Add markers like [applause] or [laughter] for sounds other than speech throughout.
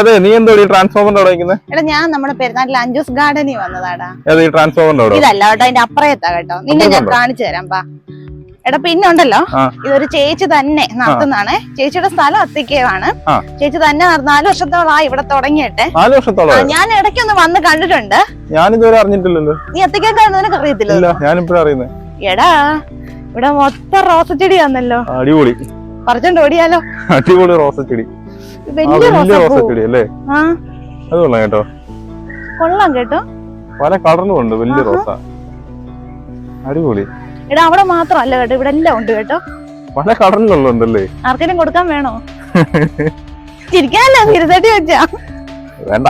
അതെ നീ എന്തോ ഈ ട്രാൻസ്ഫോമറിന്റെ അവിടെ നിൽക്കുന്നത് എടാ ഞാൻ നമ്മുടെ പെരുന്നാട്ടിൽ അഞ്ചൂസ് ഗാർഡനിൽ വന്നതാടാ. ഏത് ഈ ട്രാൻസ്ഫോമറിന്റെ അവിടെ. ഇതല്ല കേട്ടോ അതിന്റെ അപ്പുറത്താ കേട്ടോ. നിന്നെ ഞാൻ കാണിച്ചു തരാം പാ എടാ പിന്നെ ഉണ്ടല്ലോ ഇതൊരു ചേച്ചി തന്നെ നടത്തുന്നതാണ്. ചേച്ചിയുടെ സ്ഥലം അത്തിക്കയാണ് ചേച്ചി തന്നെ നാല് വർഷത്തോളമായി ഇവിടെ തുടങ്ങിയിട്ട്. നാല് വർഷത്തോളം ഞാൻ ഇടയ്ക്കൊന്ന് വന്ന് കണ്ടിട്ടുണ്ട്. ഞാൻ ഇതുവരെ അറിഞ്ഞിട്ടില്ലല്ലോ. നീ അത്തിക്കാക്കാണ് നിനക്ക് അറിയത്തില്ല ഞാനിപ്പോഴും അറിയുന്നത് എടാ ഇവിടെ മൊത്തം റോസച്ചെടി വന്നല്ലോ. അടിപൊളി. പറിച്ചോണ്ട് ഓടിയാലോ? അടിപൊളി റോസച്ചെടി. ആ വലിയ റോസച്ചെടി അല്ലേ അത് കൊള്ളാം കേട്ടോ. കൊള്ളാം കേട്ടോ. പല കളറിലും ഉണ്ട് വലിയ റോസ. അടിപൊളി. എടാ അവിടെ മാത്രമല്ല കേട്ടോ. ഇവിടെ എല്ലാം ഉണ്ട് കേട്ടോ. പല കളറിലുള്ളതുണ്ടല്ലേ ആർക്കെങ്കിലും കൊടുക്കാൻ വേണോ? [laughs] ചിരിക്കാനല്ലോ തിരുതട്ടി വെച്ചാ വേണ്ട.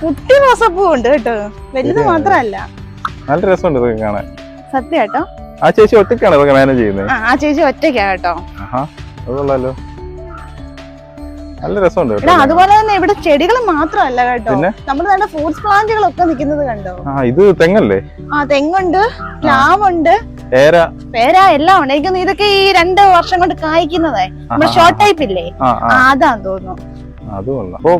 കുട്ടി റോസപ്പൂ ഉണ്ട് കേട്ടോ. വലുത്. മാത്രല്ല നല്ല രസമുണ്ട് ഇതൊക്കെ കാണാൻ. സത്യം കേട്ടോ. ആ ചേച്ചി ഒറ്റയ്ക്കാണ് ഇതൊക്കെ മാനേജ് ചെയ്യുന്നത്? ആ ചേച്ചി ഒറ്റയ്ക്കാ കേട്ടോ. ആഹാ. അത് കൊള്ളാലോ. നല്ല രസമുണ്ട് കേട്ടോ. അതുപോലെ തന്നെ ഇവിടെ ചെടികൾ മാത്രമല്ല കേട്ടോ. നമ്മൾ നല്ല ഫ്രൂട്ട്സ് പ്ലാന്റുകളൊക്കെ നിൽക്കുന്നത് കണ്ടോ? ആ ഇത് തെങ്ങല്ലേ? ആ തെങ്ങുണ്ട് പ്ലാവുണ്ട് ഏര പേര എല്ലാം ഉണ്ട്. ഇതൊക്കെ ഈ രണ്ട് വർഷം കൊണ്ട് കായ്ക്കുന്നതേ. നമ്മുടെ ഷോർട്ട് ടൈപ്പ് ഇല്ലേ? അതാന്ന് തോന്നുന്നു.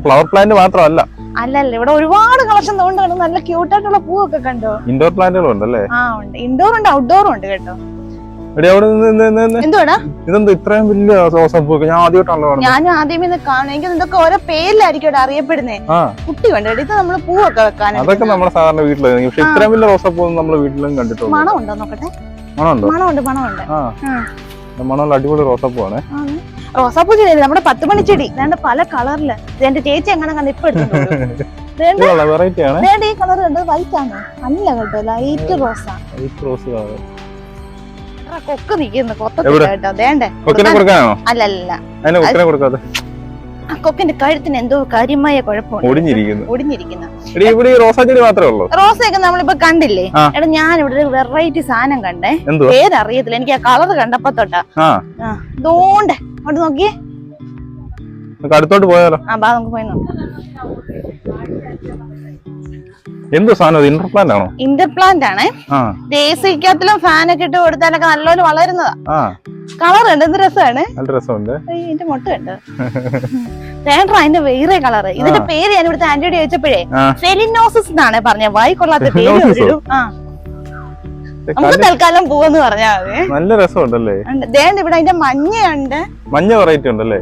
ഫ്ലവർ പ്ലാന്റ് മാത്രമല്ല. അല്ലല്ല ഇവിടെ ഒരുപാട് കളക്ഷൻ തോന്നുന്നു നല്ല ക്യൂട്ടായിട്ടുള്ള പൂവൊക്കെ കണ്ടോ. ഇൻഡോർ പ്ലാന്റുകളും ഉണ്ടല്ലേ ആ ഉണ്ട്. ഇൻഡോർ ഉണ്ട് ഔട്ട്ഡോറും ഉണ്ട് കേട്ടോ. ഇതെന്താ ഇത്രയും വലിയ റോസപ്പൂക്ക് ഞാൻ ആദ്യമായിട്ടാണല്ലോ ഞാൻ ഇത് കാണും. എനിക്ക് ഇതൊക്കെ ഓരോ പേരിലായിരിക്കും അറിയപ്പെടുന്നേ. കുട്ടി കണ്ടോ ഇത് നമ്മൾ പൂവൊക്കെ വെക്കാൻ അതൊക്കെ നമ്മുടെ സാധാരണ വീട്ടിലായിരുന്നു. പക്ഷെ ഇത്രയും വലിയ റോസപ്പൂ നമ്മുടെ വീട്ടിലും കണ്ടിട്ടുണ്ട് മണം ഉണ്ടോ നോക്കട്ടെ? മണമുണ്ടോ? മണമുണ്ട് മണമുണ്ട്. ആ. ആ. മണമുള്ള അടിപൊളി റോസപ്പൂ ആണ്. റോസാപ്പൂ ചെടി നമ്മുടെ പത്ത് മണി ചെടി പല കളറിൽ. എന്റെ ചേച്ചി എങ്ങനെ കണ്ട് ഇപ്പൊ എടുത്തിട്ടുണ്ട്? വെറൈറ്റി ആണ്. ഈ കളർ കണ്ടത് വൈറ്റ് ആണ്. നല്ല കേട്ടോ ലൈറ്റ് റോസ. റോസ് കളർ കൊക്ക് നിക്കുന്നു. കൊത്തത്തില്ല എവിടെ? ദേണ്ടേ കൊക്കിനെ കൊടുക്കാനാണോ അല്ലല്ല. അല്ല അതിനെ കൊക്കിനെ കൊടുക്കാതെ. ആ കൊക്കിന്റെ കഴുത്തിന് എന്തോ കാര്യമായ കുഴപ്പമുണ്ട്. ഒടിഞ്ഞിരിക്കുന്നു. ഒടിഞ്ഞിരിക്കുന്നു. ഇവിടെ റോസാ ചെടി മാത്രമേ ഉള്ളൂ. റോസയൊക്കെ നമ്മളിപ്പോ കണ്ടില്ലേ? എടാ ഞാൻ ഇവിടെ ഒരു വെറൈറ്റി സാധനം കണ്ടേ. പേരറിയത്തില്ല. എനിക്ക് ആ കളർ കണ്ടപ്പോ തൊട്ടാ. ദോണ്ടേ അങ്ങോട്ട് നോക്കിയേ. അടുത്തോട്ട് പോയാലോ. ആ ബാ നമുക്ക് പോയി നോക്കാം. എന്തു സാധനം? ഇന്റർ പ്ലാന്റ് ആണോ? ഇന്റർപ്ലാന്റ് ആണ്. ദേശീയത്തിലും ഫാൻ ഒക്കെ ഇട്ട് കൊടുത്താലൊക്കെ നല്ലോണം വളരുന്നതാ. കളർ ഉണ്ട്. എന്ത് രസമാണ്? നല്ല രസമുണ്ട്. ഇതിന്റെ മുട്ട ഉണ്ട് വേണ്ട അതിന്റെ വേറെ കളറ് ഇതിന്റെ പേര് ഞാൻ ഇവിടുത്തെ ആന്റിയോട് ചോദിച്ചപ്പോഴേ ഫെലിനോസിസ് എന്നാണ് പറഞ്ഞ. വായി കൊള്ളാത്ത പേര് നമുക്ക് തൽക്കാലം പോവെന്ന് പറഞ്ഞാ നല്ല രസമുണ്ടല്ലേ. ദേണ്ട ഇവിടെ അതിന്റെ മഞ്ഞയുണ്ട്. മഞ്ഞ വെറൈറ്റി ഉണ്ടല്ലേ?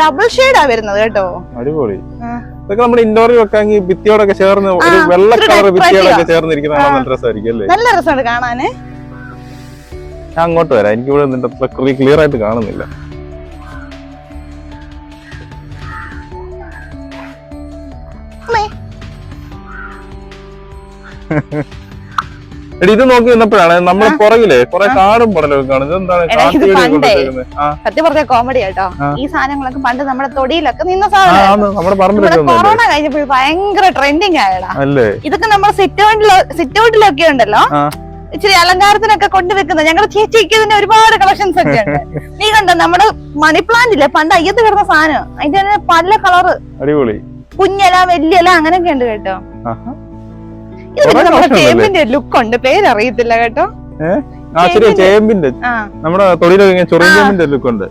ഡബിൾ ഷെയ്ഡാ വരുന്നത് കേട്ടോ. അടിപൊളി. ആ. ഇതൊക്കെ നമ്മുടെ ഇൻഡോറിൽ വെക്കാമെങ്കിൽ ഭിത്തിയോടൊക്കെ ചേർന്ന് ഒരു വെള്ള കളർ ഭിത്തിയോടൊക്കെ ചേർന്നിരിക്കുന്നതാണ് ചേർന്നിരിക്കുന്ന നല്ല രസമായിരിക്കും അല്ലേ? നല്ല രസമുണ്ട് കാണാന്. ഞാൻ അങ്ങോട്ട് വരാം. എനിക്ക് ഇവിടെ നിന്റെ പ്രകൃതി ക്ലിയർ ആയിട്ട് കാണുന്നില്ല. അമ്മേ. [laughs] എടി ഇത് നോക്കി നിന്നപ്പോഴാണ് നമ്മുടെ പുറകിലെ കുറെ. കാടും പടലൊക്കെ കാണുന്നത്. എന്താണ്? സത്യം പറഞ്ഞ കോമഡി ആട്ടോ ഈ സാധനങ്ങളൊക്കെ പണ്ട് നമ്മുടെ തൊടിയിലൊക്കെ നിന്ന സാധനം നമ്മുടെ കൊറോണ കഴിഞ്ഞപ്പോൾ ഭയങ്കര ട്രെൻഡിങ് ആയടാ ഇതൊക്കെ നമ്മൾ സിറ്റ് ഔട്ടിലോ സിറ്റ് ഔട്ടിലൊക്കെ ഉണ്ടല്ലോ. ഇച്ചിരി അലങ്കാരത്തിനൊക്കെ കൊണ്ടുവെക്കുന്നത് ഞങ്ങളുടെ ചേച്ചിക്ക് ഇതിന്റെ ഒരുപാട് കളക്ഷൻസ് ഒക്കെ ഉണ്ട്. [laughs] നീ കണ്ടോ നമ്മുടെ മണി പ്ലാന്റ് ഇല്ലേ? പണ്ട് അയ്യത്ത് കിടന്ന സാധനം. അതിന്റെ തന്നെ പല കളറ് അടിപൊളി. കുഞ്ഞല വലിയല അങ്ങനെയൊക്കെ ഉണ്ട് കേട്ടോ. ചേമ്പിന്റെ ലുക്ക് ഉണ്ട്. പേരറിയത്തില്ല കേട്ടോ. ആ ശരി ചേമ്പിന്റെ. നമ്മുടെ തൊടിയിലൊക്കെ ഇങ്ങനെ ചൊറിയമ്പിന്റെ ലുക്ക് ഉണ്ട്.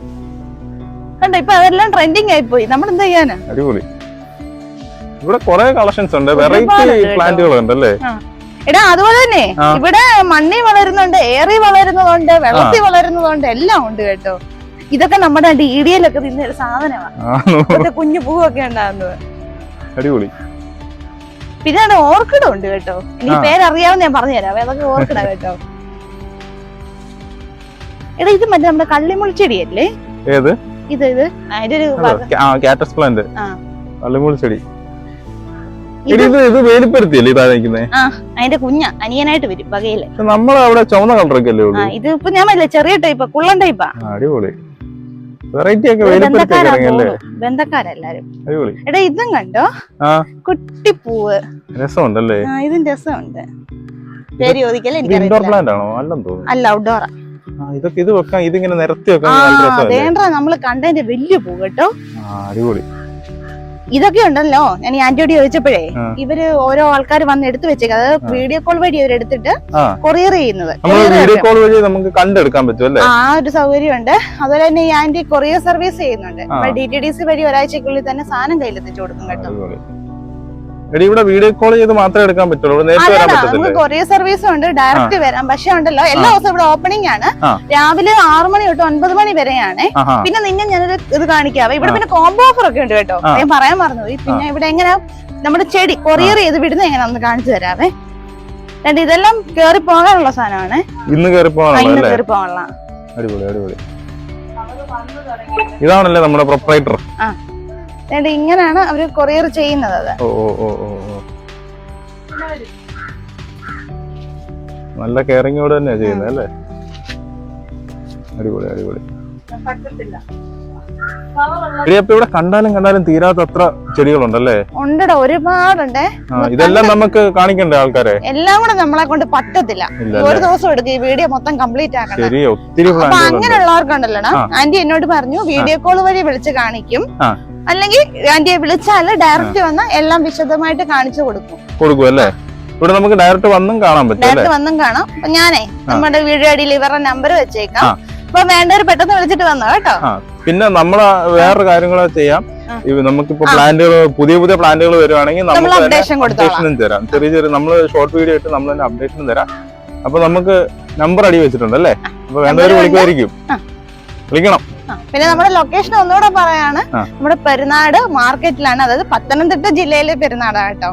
കണ്ടോ ഇപ്പൊ അതെല്ലാം ട്രെൻഡിങ് ആയി പോയി നമ്മൾ എന്താ ചെയ്യാനാ? അടിപൊളി. ഇവിടെ കുറെ കളക്ഷൻസ് ഉണ്ട്. വെറൈറ്റി പ്ലാന്റുകൾ ഉണ്ട് അല്ലേ? എടാ അതുപോലെ തന്നെ ഇവിടെ മണ്ണി വളരുന്നുണ്ട് ഏറി വളരുന്നതുണ്ട് വെള്ളത്തിൽ വളരുന്നതുണ്ട് എല്ലാം ഉണ്ട് കേട്ടോ. ഇതൊക്കെ നമ്മുടെ ഡി തിന്ന ഒരു സാധനമാണ് ആ, ഇപ്പോഴത്തെ കുഞ്ഞു പൂവൊക്കെ ഉണ്ടാകുന്നത് അടിപൊളി. പിന്നെ അവിടെ ഓർക്കിഡും ഉണ്ട് കേട്ടോ എനിക്ക്. പേരറിയാവുന്ന ഞാൻ പറഞ്ഞുതരാം. അതൊക്കെ ഓർക്കിഡാ [laughs] കേട്ടോ. എടാ ഇത് മറ്റേ നമ്മുടെ കള്ളിമുൾച്ചെടിയല്ലേ ഏത്? ഇത് ഇത്. അതിന്റെ ഒരു കാറ്റസ് പ്ലാന്റ്. ആ. അള്ളിമൂൾ ചെടി. അതിന്റെ കുഞ്ഞ അനിയനായിട്ട് വരും വകയിൽ. നമ്മളവിടെ ചുവന്ന കളറൊക്കെ അല്ലേ ഇത് ഇപ്പൊ ഞാൻ ചെറിയ ടൈപ്പാ കുള്ളൻ ടൈപ്പാ അടിപൊളി. വെറൈറ്റി ഒക്കെ ബന്ധക്കാരെല്ലാരും എടാ ഇതും കണ്ടോ? കുട്ടിപ്പൂവ്. രസമുണ്ടല്ലേ? ഇതും രസമുണ്ട്. പേര് ചോദിക്കല്ലേ ഇത് ഇൻഡോർ പ്ലാന്റ് ആണോ? അല്ലെന്ന് തോന്നുന്നു. അല്ല ഔട്ട്ഡോർ ആ, ഇതൊക്കെ ഇത് വെക്കാം ഇതിങ്ങനെ നിരത്തി വെക്കാം നമ്മൾ കണ്ടതിന്റെ വലിയ പൂ കേട്ടോ. അടിപൊളി. ഇതൊക്കെ ഉണ്ടല്ലോ. ഞാൻ ഈ ആന്റിയോട് ചോദിച്ചപ്പോഴേ. ഇവർ ഓരോ ആൾക്കാർ വന്ന് എടുത്തു വെച്ചേക്കും. അതായത് വീഡിയോ കോൾ വഴി ഇവർ എടുത്തിട്ട് കൊറിയർ ചെയ്യുന്നത്. വീഡിയോ കോൾ വഴി നമുക്ക് കണ്ടെടുക്കാൻ പറ്റും ആ ഒരു സൗകര്യമുണ്ട്. അതുപോലെ തന്നെ ഈ ആന്റി കൊറിയർ സർവീസ് ചെയ്യുന്നുണ്ട്. ഡി ടി ഡി സി വഴി ഒരാഴ്ചക്കുള്ളിൽ തന്നെ സാധനം കയ്യിലെത്തിച്ചു കൊടുക്കും കേട്ടോ. എടി ഇവിടെ വീഡിയോ കോൾ ചെയ്ത് മാത്രമേ എടുക്കാൻ പറ്റുള്ളൂ. നേരത്തെ വരാൻ പറ്റത്തില്ലേ? കൊറിയർ സർവീസും ഉണ്ട് ഡയറക്റ്റ് വരാം. പക്ഷെ ഉണ്ടല്ലോ എല്ലാ ദിവസവും ഇവിടെ ഓപ്പണിംഗ് ആണ്. രാവിലെ ആറു മണി തൊട്ട് ഒൻപത് മണി വരെയാണ്. പിന്നെ നിങ്ങൾ ഞാനൊരു ഇത് കാണിക്കാം. ഇവിടെ പിന്നെ കോംബോ ഓഫർ ഒക്കെ ഉണ്ട് കേട്ടോ. ഞാൻ പറയാൻ മറന്നുപോയി. പിന്നെ ഇവിടെ എങ്ങനെ നമ്മുടെ ചെടി കൊറിയർ ചെയ്ത് വിടുന്ന എങ്ങനെ ഒന്ന് കാണിച്ചു തരാവേ. രണ്ട് ഇതെല്ലാം കേറി പോകാനുള്ള സാധനമാണ്. ഇന്ന് കയറി പോകാനുള്ള കേറി പോകാനുള്ള അടിപൊളി അടിപൊളി. ഇതാണല്ലേ നമ്മുടെ പ്രൊപ്പറേറ്റർ രണ്ട് ഇങ്ങനെയാണ് അവർ കൊറിയർ ചെയ്യുന്നത് അത്. ഓ ഓ ഓ നല്ല കെയറിങ്ങോട് തന്നെയാ ചെയ്യുന്നത് അല്ലേ? അടിപൊളി അടിപൊളി. എടി അപ്പൊ ഇവിടെ കണ്ടാലും കണ്ടാലും തീരാത്തത്ര ചെടികളുണ്ടല്ലേ? ഉണ്ടടാ ഒരുപാടുണ്ടേ. ഇതെല്ലാം നമുക്ക് കാണിക്കണ്ടേ ആൾക്കാരെ? എല്ലാം കൂടെ നമ്മളെ കൊണ്ട് പറ്റത്തില്ല. ഒരു ദിവസം എടുക്കും ഈ വീഡിയോ മൊത്തം കംപ്ലീറ്റ് ആക്കണം. ശരി ഒത്തിരി ആ. ആന്റി എന്നോട് പറഞ്ഞു വീഡിയോ കോൾ വഴി വിളിച്ച് കാണിക്കും. അല്ലെങ്കിൽ ആന്റിയെ വിളിച്ചാൽ ഡയറക്റ്റ് വന്ന് എല്ലാം വിശദമായിട്ട് കാണിച്ചു കൊടുക്കും. കൊടുക്കും അല്ലേ? ഇവിടെ നമുക്ക് ഡയറക്റ്റ് വന്നും കാണാൻ പറ്റും ഡയറക്റ്റ് വന്നും കാണാം. അപ്പൊ ഞാനേ നമ്മുടെ വീഡിയോ അടിയിൽ ഇവരുടെ നമ്പർ വെച്ചേക്കാം. അപ്പൊ വേണ്ടവർ പെട്ടെന്ന് വിളിച്ചിട്ട് വന്നോ കേട്ടോ? പിന്നെ നമ്മളെ വേറെ കാര്യങ്ങളോ ചെയ്യാം. നമുക്കിപ്പോ പ്ലാന്റുകൾ പുതിയ പുതിയ പ്ലാന്റുകൾ വരുവാണെങ്കിൽ നമ്മൾ അപ്ഡേഷനും തരാം. ചെറിയ ചെറിയ നമ്മൾ ഷോർട്ട് വീഡിയോ ഇട്ട് നമ്മൾ തന്നെ അപ്ഡേഷനും തരാം. അപ്പൊ നമുക്ക് നമ്പർ അടി വെച്ചിട്ടുണ്ട് അല്ലേ? അപ്പൊ വേണ്ടവർ വിളിക്കുമായിരിക്കും. വിളിക്കണം. പിന്നെ നമ്മുടെ ലൊക്കേഷൻ ഒന്നുകൂടെ പറയാണ്. നമ്മുടെ പെരുന്നാട് മാർക്കറ്റിലാണ്. അതായത് പത്തനംതിട്ട ജില്ലയിലെ പെരുന്നാടാട്ടോ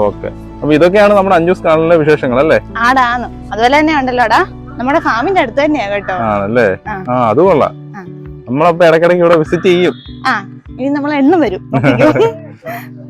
ഓക്കെ. അപ്പൊ ഇതൊക്കെയാണ് നമ്മുടെ അഞ്ചൂസ് കാണലിലെ വിശേഷങ്ങൾ അല്ലേ? ആടാന്ന് അതുപോലെ തന്നെ ഉണ്ടല്ലോടാ നമ്മുടെ ഫാമിന്റെ അടുത്ത് തന്നെയാ കേട്ടോ. ആണല്ലേ? ആ. അത് കൊള്ളാം. നമ്മളപ്പോ ഇടക്കിടക്ക് ഇവിടെ വിസിറ്റ് ചെയ്യും. ആ ഇനി നമ്മൾ എണ്ണം വരും. [laughs]